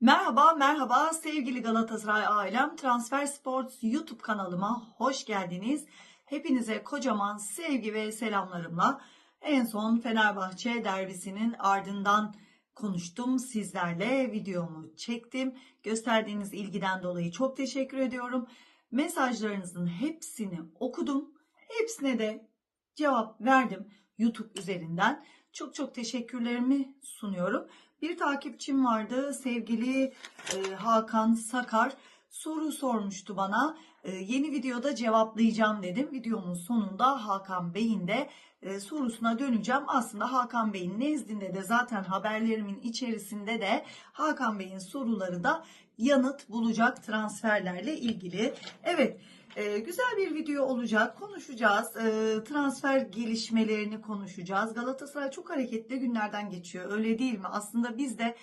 Merhaba, merhaba sevgili Galatasaray ailem. Transfer Sports YouTube kanalıma hoş geldiniz. Hepinize kocaman sevgi ve selamlarımla en son Fenerbahçe derbisinin ardından konuştum sizlerle videomu çektim. Gösterdiğiniz ilgiden dolayı çok teşekkür ediyorum. Mesajlarınızın hepsini okudum. Hepsine de cevap verdim YouTube üzerinden. Çok çok teşekkürlerimi sunuyorum. Bir takipçim vardı sevgili e, Hakan Sakar soru sormuştu bana. E, yeni videoda cevaplayacağım dedim. Videomun sonunda Hakan Bey'in de e, sorusuna döneceğim. Aslında Hakan Bey'in nezdinde de zaten haberlerimin içerisinde de Hakan Bey'in soruları da yanıt bulacak transferlerle ilgili. Evet. Ee, güzel bir video olacak. Konuşacağız. Ee, transfer gelişmelerini konuşacağız. Galatasaray çok hareketli günlerden geçiyor. Öyle değil mi? Aslında biz de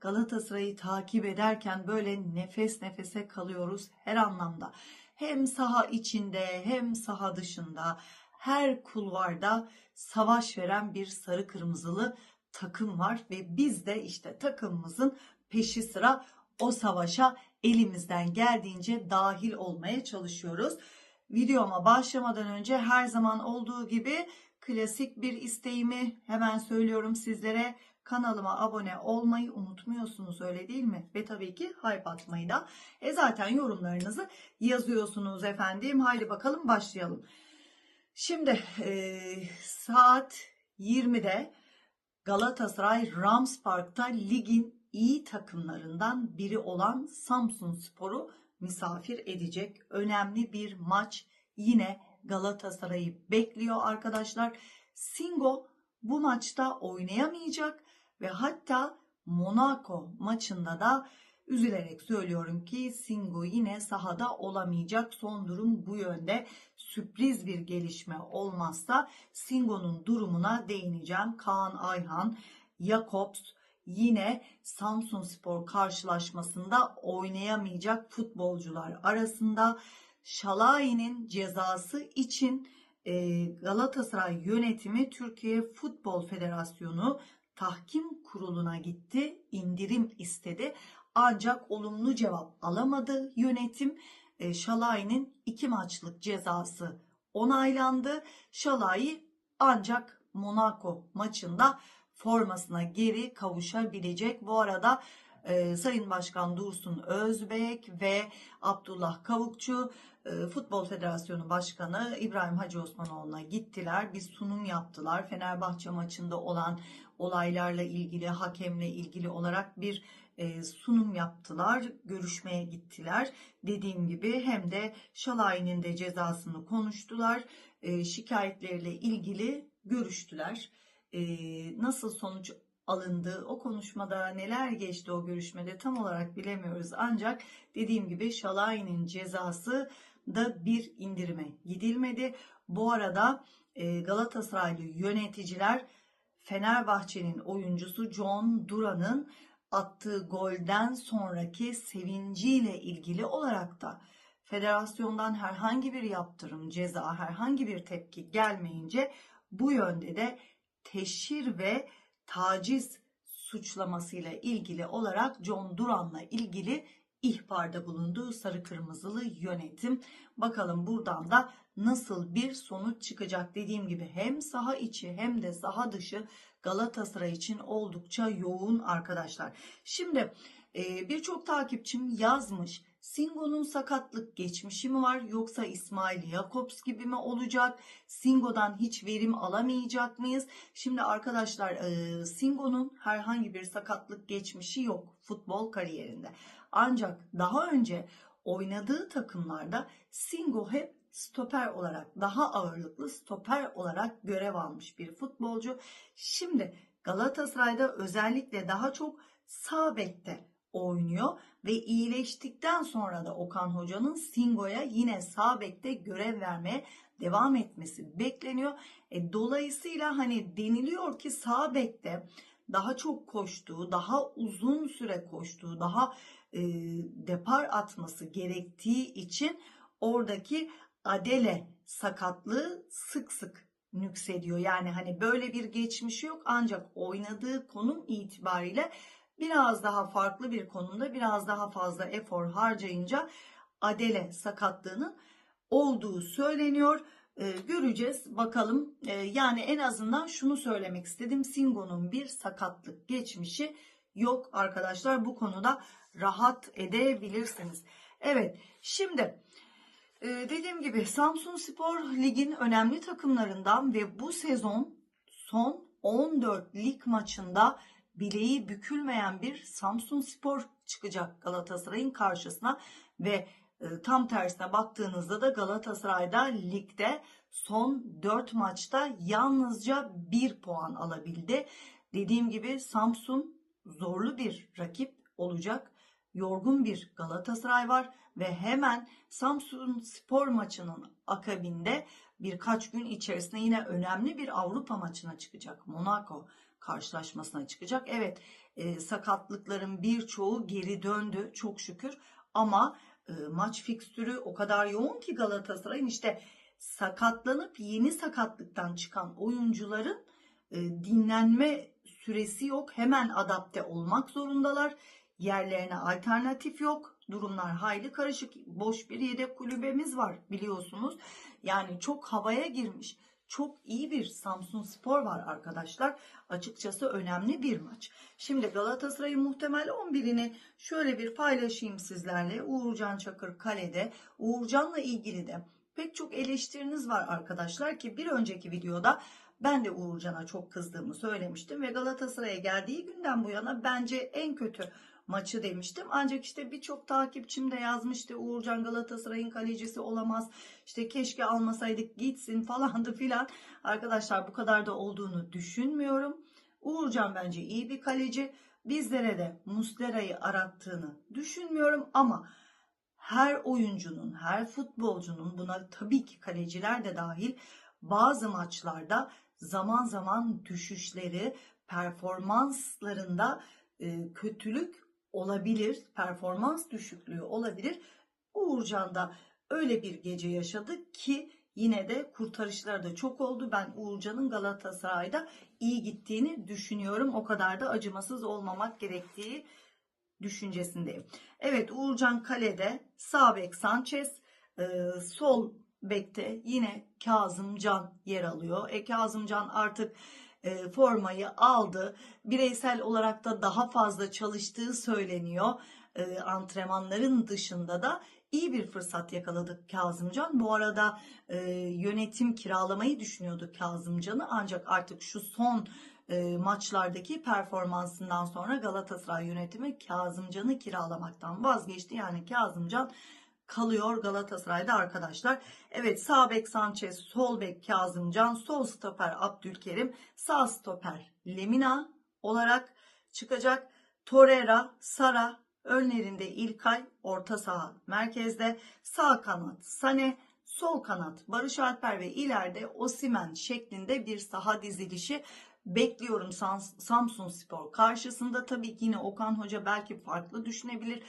Galatasaray'ı takip ederken böyle nefes nefese kalıyoruz her anlamda. Hem saha içinde hem saha dışında her kulvarda savaş veren bir sarı kırmızılı takım var ve biz de işte takımımızın peşi sıra o savaşa elimizden geldiğince dahil olmaya çalışıyoruz. Videoma başlamadan önce her zaman olduğu gibi klasik bir isteğimi hemen söylüyorum sizlere. Kanalıma abone olmayı unutmuyorsunuz öyle değil mi? Ve tabii ki hype atmayı da. E zaten yorumlarınızı yazıyorsunuz efendim. Haydi bakalım başlayalım. Şimdi e, saat 20'de Galatasaray Rams Park'ta ligin iyi takımlarından biri olan Samsun Spor'u misafir edecek. Önemli bir maç yine Galatasaray'ı bekliyor arkadaşlar. Singo bu maçta oynayamayacak ve hatta Monaco maçında da üzülerek söylüyorum ki Singo yine sahada olamayacak. Son durum bu yönde. Sürpriz bir gelişme olmazsa Singo'nun durumuna değineceğim. Kaan Ayhan, Jakobs, yine Samsun Spor karşılaşmasında oynayamayacak futbolcular arasında Şalay'ın cezası için e, Galatasaray yönetimi Türkiye Futbol Federasyonu tahkim kuruluna gitti, indirim istedi. Ancak olumlu cevap alamadı yönetim. E, Şalay'ın iki maçlık cezası onaylandı. Şalay ancak Monaco maçında formasına geri kavuşabilecek. Bu arada e, Sayın Başkan Dursun Özbek ve Abdullah Kavukçu e, Futbol Federasyonu Başkanı İbrahim Hacı Osmanoğlu'na gittiler. Bir sunum yaptılar. Fenerbahçe maçında olan olaylarla ilgili, hakemle ilgili olarak bir e, sunum yaptılar. Görüşmeye gittiler. Dediğim gibi hem de Şalay'ın de cezasını konuştular. E, şikayetleriyle ilgili görüştüler nasıl sonuç alındı, o konuşmada neler geçti o görüşmede tam olarak bilemiyoruz. Ancak dediğim gibi Şalay'ın cezası da bir indirime gidilmedi. Bu arada Galatasaraylı yöneticiler Fenerbahçe'nin oyuncusu John Duran'ın attığı golden sonraki sevinciyle ilgili olarak da federasyondan herhangi bir yaptırım, ceza, herhangi bir tepki gelmeyince bu yönde de teşhir ve taciz suçlamasıyla ilgili olarak John Duran'la ilgili ihbarda bulunduğu sarı kırmızılı yönetim. Bakalım buradan da nasıl bir sonuç çıkacak dediğim gibi hem saha içi hem de saha dışı Galatasaray için oldukça yoğun arkadaşlar. Şimdi birçok takipçim yazmış Singo'nun sakatlık geçmişi mi var yoksa İsmail Jakobs gibi mi olacak? Singo'dan hiç verim alamayacak mıyız? Şimdi arkadaşlar Singo'nun herhangi bir sakatlık geçmişi yok futbol kariyerinde. Ancak daha önce oynadığı takımlarda Singo hep stoper olarak daha ağırlıklı stoper olarak görev almış bir futbolcu. Şimdi Galatasaray'da özellikle daha çok sağ bekte oynuyor ve iyileştikten sonra da Okan Hoca'nın Singo'ya yine sağ bekte görev vermeye devam etmesi bekleniyor. E, dolayısıyla hani deniliyor ki sağ bekte daha çok koştuğu, daha uzun süre koştuğu, daha e, depar atması gerektiği için oradaki adele sakatlığı sık sık nüksediyor. Yani hani böyle bir geçmişi yok ancak oynadığı konum itibariyle biraz daha farklı bir konumda biraz daha fazla efor harcayınca Adele sakatlığının olduğu söyleniyor. Ee, göreceğiz bakalım. Ee, yani en azından şunu söylemek istedim. Singo'nun bir sakatlık geçmişi yok arkadaşlar. Bu konuda rahat edebilirsiniz. Evet şimdi e, dediğim gibi Samsun Spor Lig'in önemli takımlarından ve bu sezon son 14 lig maçında bileği bükülmeyen bir Samsun Spor çıkacak Galatasaray'ın karşısına ve e, tam tersine baktığınızda da Galatasaray'da ligde son 4 maçta yalnızca 1 puan alabildi. Dediğim gibi Samsun zorlu bir rakip olacak. Yorgun bir Galatasaray var ve hemen Samsun Spor maçının akabinde birkaç gün içerisinde yine önemli bir Avrupa maçına çıkacak. Monaco karşılaşmasına çıkacak. Evet e, sakatlıkların birçoğu geri döndü çok şükür ama e, maç fikstürü o kadar yoğun ki Galatasaray'ın işte sakatlanıp yeni sakatlıktan çıkan oyuncuların e, dinlenme süresi yok. Hemen adapte olmak zorundalar. Yerlerine alternatif yok. Durumlar hayli karışık. Boş bir yedek kulübemiz var biliyorsunuz. Yani çok havaya girmiş. Çok iyi bir Samsun Spor var arkadaşlar. Açıkçası önemli bir maç. Şimdi Galatasaray'ın muhtemel 11'ini şöyle bir paylaşayım sizlerle. Uğurcan Çakır kalede. Uğurcan'la ilgili de pek çok eleştiriniz var arkadaşlar ki bir önceki videoda ben de Uğurcan'a çok kızdığımı söylemiştim ve Galatasaray'a geldiği günden bu yana bence en kötü maçı demiştim. Ancak işte birçok takipçim de yazmıştı Uğurcan Galatasaray'ın kalecisi olamaz. İşte keşke almasaydık gitsin falandı filan. Arkadaşlar bu kadar da olduğunu düşünmüyorum. Uğurcan bence iyi bir kaleci. Bizlere de Muslera'yı arattığını düşünmüyorum ama her oyuncunun, her futbolcunun buna tabii ki kaleciler de dahil bazı maçlarda zaman zaman düşüşleri, performanslarında e, kötülük olabilir, performans düşüklüğü olabilir. Uğurcan da öyle bir gece yaşadı ki yine de kurtarışları da çok oldu. Ben Uğurcan'ın Galatasaray'da iyi gittiğini düşünüyorum. O kadar da acımasız olmamak gerektiği düşüncesindeyim. Evet Uğurcan kalede, sağ bek Sanchez, e, sol bekte yine Kazımcan yer alıyor. E Kazımcan artık e, formayı aldı. Bireysel olarak da daha fazla çalıştığı söyleniyor. E, antrenmanların dışında da iyi bir fırsat yakaladık Kazımcan. Bu arada e, yönetim kiralamayı düşünüyordu Kazımcan'ı ancak artık şu son maçlardaki performansından sonra Galatasaray yönetimi Kazımcan'ı kiralamaktan vazgeçti. Yani Kazımcan kalıyor Galatasaray'da arkadaşlar. Evet sağ bek Sanchez, sol bek Kazımcan, sol stoper Abdülkerim, sağ stoper Lemina olarak çıkacak. Torreira, Sara, önlerinde İlkay, orta saha merkezde, sağ kanat Sane, sol kanat Barış Alper ve ileride Osimen şeklinde bir saha dizilişi bekliyorum Samsun Spor karşısında. Tabii ki yine Okan Hoca belki farklı düşünebilir.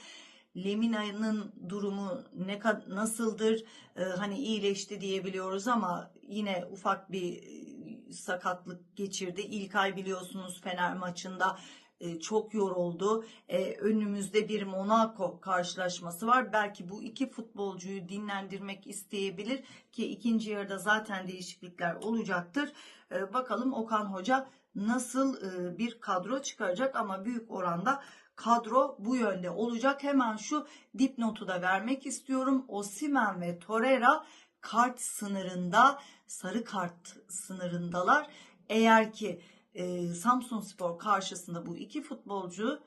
Lemina'nın durumu ne nasıldır? Ee, hani iyileşti diyebiliyoruz ama yine ufak bir e, sakatlık geçirdi. İlk ay biliyorsunuz Fener maçında e, çok yoruldu. E, önümüzde bir Monaco karşılaşması var. Belki bu iki futbolcuyu dinlendirmek isteyebilir ki ikinci yarıda zaten değişiklikler olacaktır. E, bakalım Okan Hoca nasıl bir kadro çıkaracak ama büyük oranda kadro bu yönde olacak. Hemen şu dipnotu da vermek istiyorum. Osimen ve Torreira kart sınırında, sarı kart sınırındalar. Eğer ki e, Samsun Spor karşısında bu iki futbolcu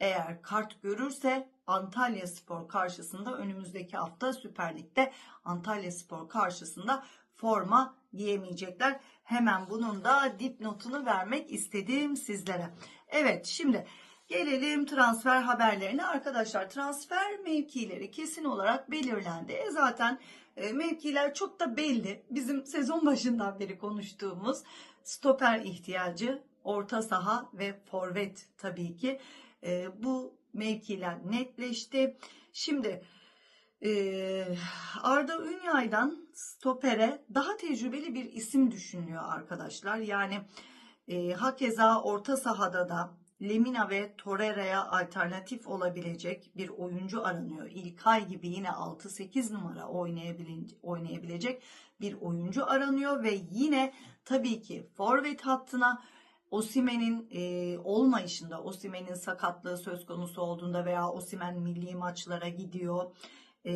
eğer kart görürse Antalya Spor karşısında önümüzdeki hafta Süper Lig'de Antalya Spor karşısında forma giyemeyecekler. Hemen bunun da dipnotunu vermek istedim sizlere. Evet şimdi Gelelim transfer haberlerine. Arkadaşlar transfer mevkileri kesin olarak belirlendi. E zaten e, mevkiler çok da belli. Bizim sezon başından beri konuştuğumuz stoper ihtiyacı, orta saha ve forvet tabii ki. E, bu mevkiler netleşti. Şimdi e, Arda Ünyay'dan stopere daha tecrübeli bir isim düşünülüyor arkadaşlar. Yani e, hakeza orta sahada da Lemina ve Torreira'ya alternatif olabilecek bir oyuncu aranıyor. İlkay gibi yine 6-8 numara oynayabile- oynayabilecek bir oyuncu aranıyor ve yine tabii ki forvet hattına Osimen'in e, olmayışında, Osimen'in sakatlığı söz konusu olduğunda veya Osimen milli maçlara gidiyor. E,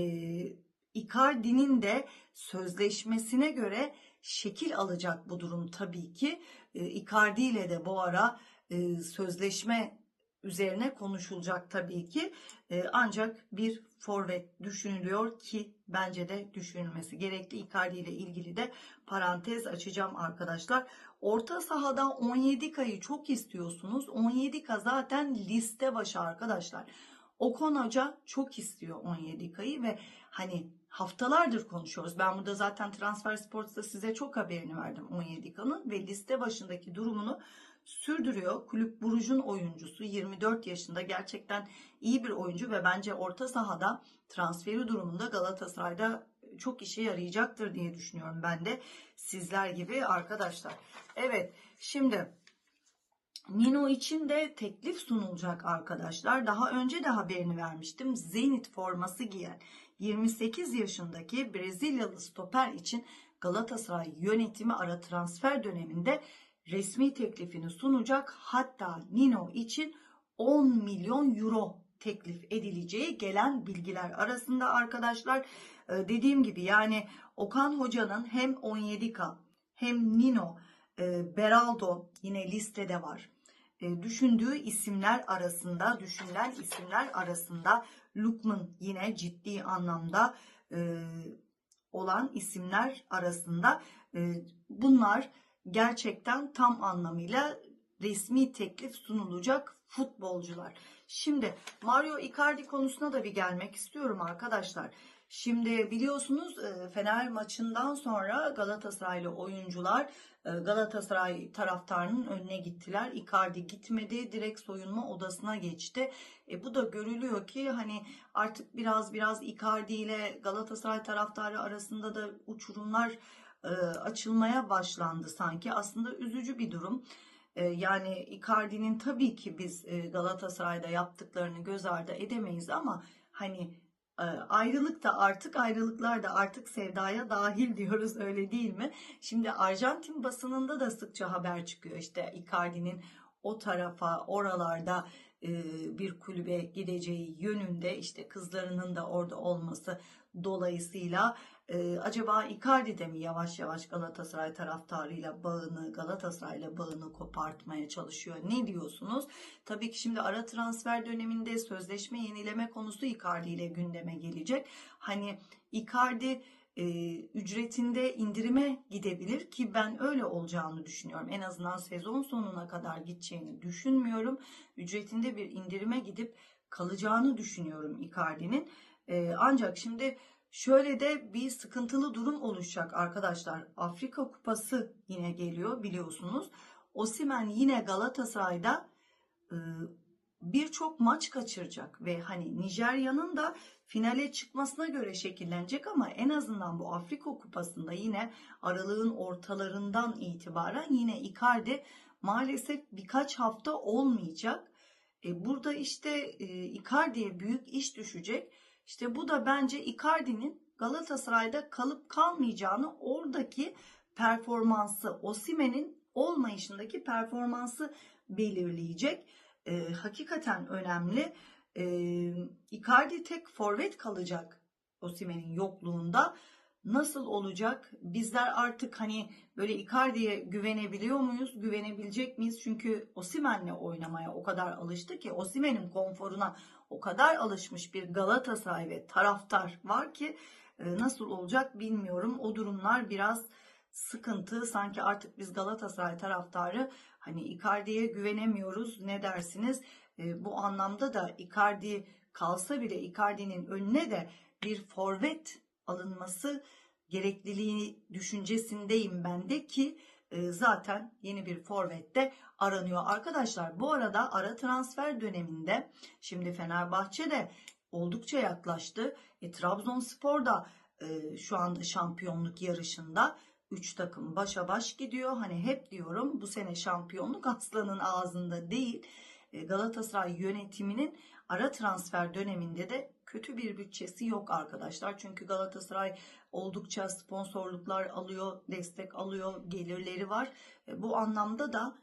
Icardi'nin de sözleşmesine göre şekil alacak bu durum tabii ki. E, Icardi ile de bu ara e, sözleşme üzerine konuşulacak tabii ki. E, ancak bir forvet düşünülüyor ki bence de düşünülmesi gerekli. Icardi ile ilgili de parantez açacağım arkadaşlar. Orta sahada 17K'yı çok istiyorsunuz. 17K zaten liste başı arkadaşlar. Okan Hoca çok istiyor 17K'yı ve hani haftalardır konuşuyoruz. Ben burada zaten Transfer Sports'ta size çok haberini verdim 17K'nın ve liste başındaki durumunu sürdürüyor. Kulüp Buruj'un oyuncusu 24 yaşında gerçekten iyi bir oyuncu ve bence orta sahada transferi durumunda Galatasaray'da çok işe yarayacaktır diye düşünüyorum ben de sizler gibi arkadaşlar. Evet şimdi Nino için de teklif sunulacak arkadaşlar. Daha önce de haberini vermiştim. Zenit forması giyen 28 yaşındaki Brezilyalı stoper için Galatasaray yönetimi ara transfer döneminde resmi teklifini sunacak. Hatta Nino için 10 milyon euro teklif edileceği gelen bilgiler arasında arkadaşlar. Ee, dediğim gibi yani Okan Hoca'nın hem 17K hem Nino, e, Beraldo yine listede var. E, düşündüğü isimler arasında, düşünülen isimler arasında Lukman yine ciddi anlamda e, olan isimler arasında bunlar gerçekten tam anlamıyla resmi teklif sunulacak futbolcular. Şimdi Mario Icardi konusuna da bir gelmek istiyorum arkadaşlar. Şimdi biliyorsunuz e, Fener maçından sonra Galatasaraylı oyuncular e, Galatasaray taraftarının önüne gittiler. Icardi gitmedi, direkt soyunma odasına geçti. E, bu da görülüyor ki hani artık biraz biraz Icardi ile Galatasaray taraftarı arasında da uçurumlar e, açılmaya başlandı sanki. Aslında üzücü bir durum. E, yani Icardi'nin tabii ki biz e, Galatasaray'da yaptıklarını göz ardı edemeyiz ama hani ayrılık da artık ayrılıklar da artık sevdaya dahil diyoruz öyle değil mi? Şimdi Arjantin basınında da sıkça haber çıkıyor işte Icardi'nin o tarafa oralarda bir kulübe gideceği yönünde işte kızlarının da orada olması dolayısıyla e, acaba Icardi mi yavaş yavaş Galatasaray taraftarıyla bağını Galatasaray'la bağını kopartmaya çalışıyor? Ne diyorsunuz? Tabii ki şimdi ara transfer döneminde sözleşme yenileme konusu Icardi ile gündeme gelecek. Hani Icardi e, ücretinde indirime gidebilir ki ben öyle olacağını düşünüyorum. En azından sezon sonuna kadar gideceğini düşünmüyorum. Ücretinde bir indirime gidip kalacağını düşünüyorum Icardi'nin. E, ancak şimdi şöyle de bir sıkıntılı durum oluşacak arkadaşlar. Afrika Kupası yine geliyor biliyorsunuz. Osimen yine Galatasaray'da e, birçok maç kaçıracak ve hani Nijerya'nın da finale çıkmasına göre şekillenecek ama en azından bu Afrika Kupası'nda yine aralığın ortalarından itibaren yine Icardi maalesef birkaç hafta olmayacak. E, burada işte e, Icardi'ye büyük iş düşecek. İşte bu da bence Icardi'nin Galatasaray'da kalıp kalmayacağını oradaki performansı, Osimen'in olmayışındaki performansı belirleyecek. E, hakikaten önemli. E, Icardi tek forvet kalacak Osimen'in yokluğunda. Nasıl olacak? Bizler artık hani böyle Icardi'ye güvenebiliyor muyuz? Güvenebilecek miyiz? Çünkü Osimen'le oynamaya o kadar alıştı ki Osimen'in konforuna o kadar alışmış bir Galatasaray ve taraftar var ki e, nasıl olacak bilmiyorum. O durumlar biraz sıkıntı. Sanki artık biz Galatasaray taraftarı hani Icardi'ye güvenemiyoruz. Ne dersiniz? E, bu anlamda da Icardi kalsa bile Icardi'nin önüne de bir forvet alınması gerekliliği düşüncesindeyim ben de ki zaten yeni bir forvette aranıyor. Arkadaşlar bu arada ara transfer döneminde şimdi Fenerbahçe de oldukça yaklaştı. E, Trabzonspor da e, şu anda şampiyonluk yarışında 3 takım başa baş gidiyor. Hani hep diyorum bu sene şampiyonluk aslanın ağzında değil. e, Galatasaray yönetiminin ara transfer döneminde de kötü bir bütçesi yok arkadaşlar. Çünkü Galatasaray oldukça sponsorluklar alıyor, destek alıyor, gelirleri var. E, Bu anlamda da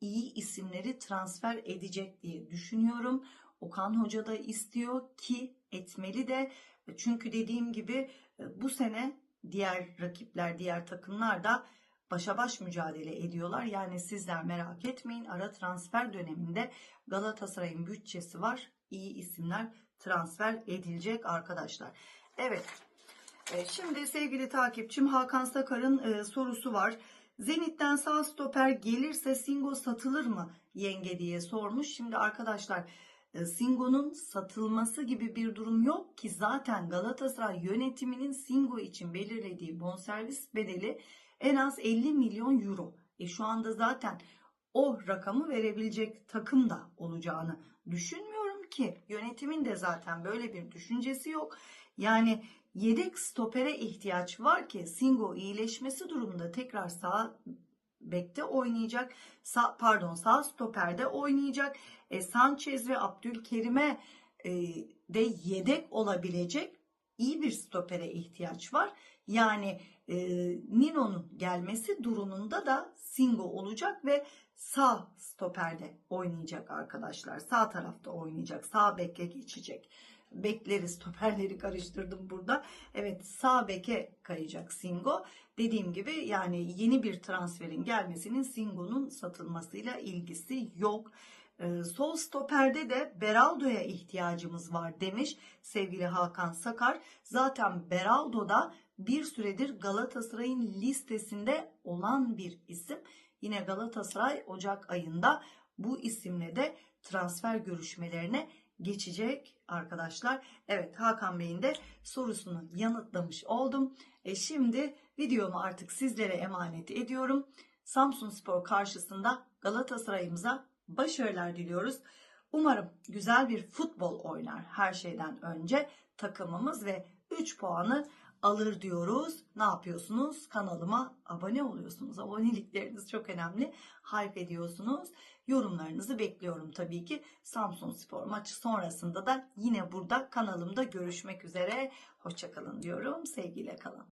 iyi isimleri transfer edecek diye düşünüyorum. Okan Hoca da istiyor ki etmeli de çünkü dediğim gibi e, bu sene diğer rakipler, diğer takımlar da başa baş mücadele ediyorlar. Yani sizler merak etmeyin ara transfer döneminde Galatasaray'ın bütçesi var. İyi isimler transfer edilecek arkadaşlar. Evet. E, Şimdi sevgili takipçim Hakan Sakar'ın e, sorusu var. Zenit'ten sağ stoper gelirse Singo satılır mı yenge diye sormuş. Şimdi arkadaşlar e, Singo'nun satılması gibi bir durum yok ki zaten Galatasaray yönetiminin Singo için belirlediği bonservis bedeli en az 50 milyon euro. E şu anda zaten o rakamı verebilecek takım da olacağını düşünmüyorum ki yönetimin de zaten böyle bir düşüncesi yok. Yani yedek stopere ihtiyaç var ki Singo iyileşmesi durumunda tekrar sağ bekte oynayacak. Sağ, pardon sağ stoperde oynayacak. E, Sanchez ve Abdülkerim'e e, de yedek olabilecek iyi bir stopere ihtiyaç var. Yani e, Nino'nun gelmesi durumunda da Singo olacak ve sağ stoperde oynayacak arkadaşlar. Sağ tarafta oynayacak. Sağ beke geçecek. Bekleri stoperleri karıştırdım burada. Evet sağ beke kayacak Singo. Dediğim gibi yani yeni bir transferin gelmesinin Singo'nun satılmasıyla ilgisi yok. Ee, sol stoperde de Beraldo'ya ihtiyacımız var demiş sevgili Hakan Sakar. Zaten Beraldo da bir süredir Galatasaray'ın listesinde olan bir isim. Yine Galatasaray Ocak ayında bu isimle de transfer görüşmelerine geçecek arkadaşlar. Evet Hakan Bey'in de sorusunu yanıtlamış oldum. E şimdi videomu artık sizlere emanet ediyorum. Samsun Spor karşısında Galatasaray'ımıza başarılar diliyoruz. Umarım güzel bir futbol oynar her şeyden önce takımımız ve 3 puanı alır diyoruz. Ne yapıyorsunuz? Kanalıma abone oluyorsunuz. Abonelikleriniz çok önemli. Hype ediyorsunuz. Yorumlarınızı bekliyorum tabii ki. Samsun Spor maçı sonrasında da yine burada kanalımda görüşmek üzere. Hoşçakalın diyorum. Sevgiyle kalın.